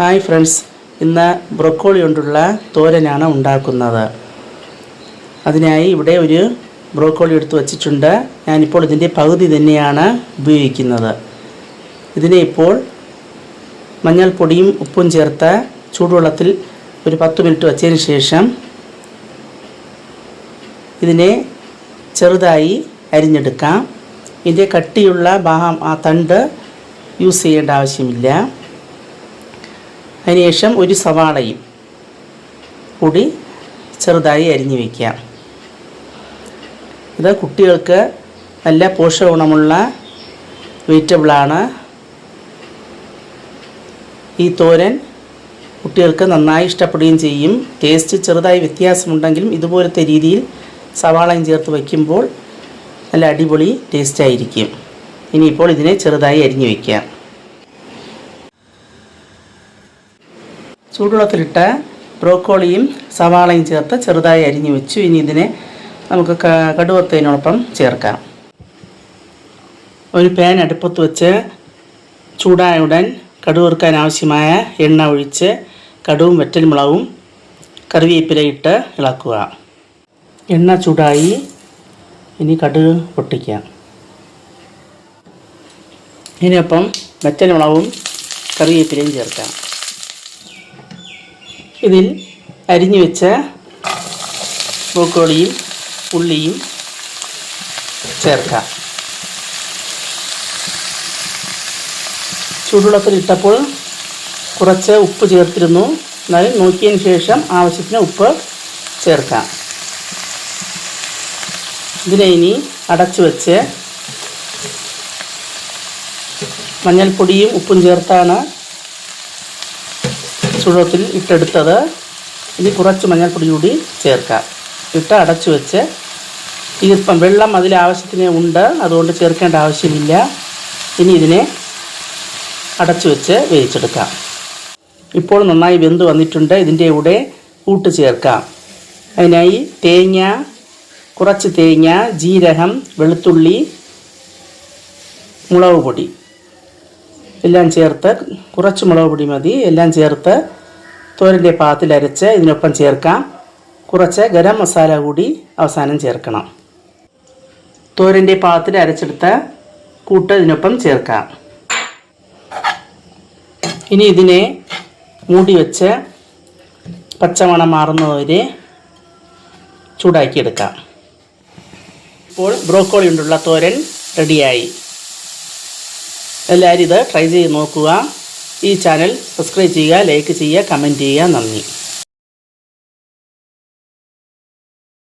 Hi friends ഇന്ന് broccoli കൊണ്ടുള്ള തോരനാണ് ഉണ്ടാക്കുന്നത്. അതിനായി ഇവിടെ ഒരു ബ്രോക്കോളി എടുത്ത് വച്ചിട്ടുണ്ട്. ഞാനിപ്പോൾ ഇതിന്റെ പകുതി തന്നെയാണ് ഉപയോഗിക്കുന്നത്. ഇതിനെ ഇപ്പോൾ മഞ്ഞൾപ്പൊടിയും ഉപ്പും ചേർത്ത് ചൂടുവെള്ളത്തിൽ ഒരു പത്ത് മിനിറ്റ് വച്ചതിന് ശേഷം ഇതിനെ ചെറുതായി അരിഞ്ഞെടുക്കാം. ഇതിന്റെ കട്ടിയുള്ള ഭാഗം ആ തണ്ട് യൂസ് ചെയ്യേണ്ട ആവശ്യമില്ല. അതിനുശേഷം ഒരു സവാളയും കൂടി ചെറുതായി അരിഞ്ഞു വയ്ക്കുക ഇത് കുട്ടികൾക്ക് നല്ല പോഷക ഗുണമുള്ള വെജിറ്റബിളാണ് ഈ തോരൻ കുട്ടികൾക്ക് നന്നായി ഇഷ്ടപ്പെടുകയും ചെയ്യും. ടേസ്റ്റ് ചെറുതായി വ്യത്യാസമുണ്ടെങ്കിലും ഇതുപോലത്തെ രീതിയിൽ സവാളയും ചേർത്ത് വയ്ക്കുമ്പോൾ നല്ല അടിപൊളി ടേസ്റ്റായിരിക്കും ഇനിയിപ്പോൾ ഇതിനെ ചെറുതായി അരിഞ്ഞു വയ്ക്കാം ചൂടുവെള്ളത്തിലിട്ട് ബ്രോക്കോളിയും സവാളയും ചേർത്ത് ചെറുതായി അരിഞ്ഞു വെച്ചു. ഇനി ഇതിനെ നമുക്ക് കടുവത്തതിനോടൊപ്പം ചേർക്കാം. ഒരു പാൻ അടുപ്പത്ത് വെച്ച് ചൂടായ ഉടൻ കടുവറുക്കാൻ ആവശ്യമായ എണ്ണ ഒഴിച്ച് കടുവും വെറ്റൽമുളകും കറിവേപ്പിലയിട്ട് ഇളക്കുക. എണ്ണ ചൂടായി ഇനി കടുക് പൊട്ടിക്കാം ഇതിനൊപ്പം വെറ്റൽമുളകും കറിവേപ്പിലയും ചേർക്കാം. ഇതിൽ അരിഞ്ഞു വെച്ച ബ്രോക്കോളിയും ഉള്ളിയും ചേർക്കാം. ചൂടുവെള്ളത്തിലിട്ടപ്പോൾ കുറച്ച് ഉപ്പ് ചേർത്തിരുന്നു. എന്നാലും നോക്കിയതിന് ശേഷം ആവശ്യത്തിന് ഉപ്പ് ചേർക്കാം. ഇതിനെ ഇനി അടച്ചു വെച്ച് മഞ്ഞൾപ്പൊടിയും ഉപ്പും ചേർത്താണ് ചൂടുവെള്ളത്തിൽ ഇട്ടെടുത്തത് ഇനി കുറച്ച് മഞ്ഞൾപ്പൊടി കൂടി ചേർക്കാം ഇട്ട് അടച്ചു വെച്ച് ഈർപ്പം വെള്ളം അതിൽ ആവശ്യത്തിന് ഉണ്ട് അതുകൊണ്ട് ചേർക്കേണ്ട ആവശ്യമില്ല. ഇനി ഇതിനെ അടച്ചു വെച്ച് വേവിച്ചെടുക്കാം. ഇപ്പോൾ നന്നായി വെന്ത് വന്നിട്ടുണ്ട്. ഇതിന്റെ കൂടെ കൂട്ട് ചേർക്കാം. അതിനായി തേങ്ങ കുറച്ച് തേങ്ങ ജീരകം വെളുത്തുള്ളി മുളക് പൊടി. എല്ലാം ചേർത്ത് കുറച്ച് മുളക് പൊടി മതി. എല്ലാം ചേർത്ത് തോരന്റെ പാത്തിൽ അരച്ച് ഇതിനൊപ്പം ചേർക്കാം. കുറച്ച് ഗരം മസാല കൂടി അവസാനം ചേർക്കണം. തോരന്റെ പാത്തിൽ അരച്ചെടുത്ത കൂട്ട് ഇതിനൊപ്പം ചേർക്കാം. ഇനി ഇതിനെ മൂടി വെച്ച് പച്ചമണം മാറുന്നവരെ ചൂടാക്കിയെടുക്കാം. ഇപ്പോൾ ബ്രോക്കോളി കൊണ്ടുള്ള തോരൻ റെഡിയായി എല്ലാവരും ഇത് ട്രൈ ചെയ്ത് നോക്കുക. ഈ ചാനൽ സബ്സ്ക്രൈബ് ചെയ്യുക ലൈക്ക് ചെയ്യുക കമന്റ് ചെയ്യുക. നന്ദി.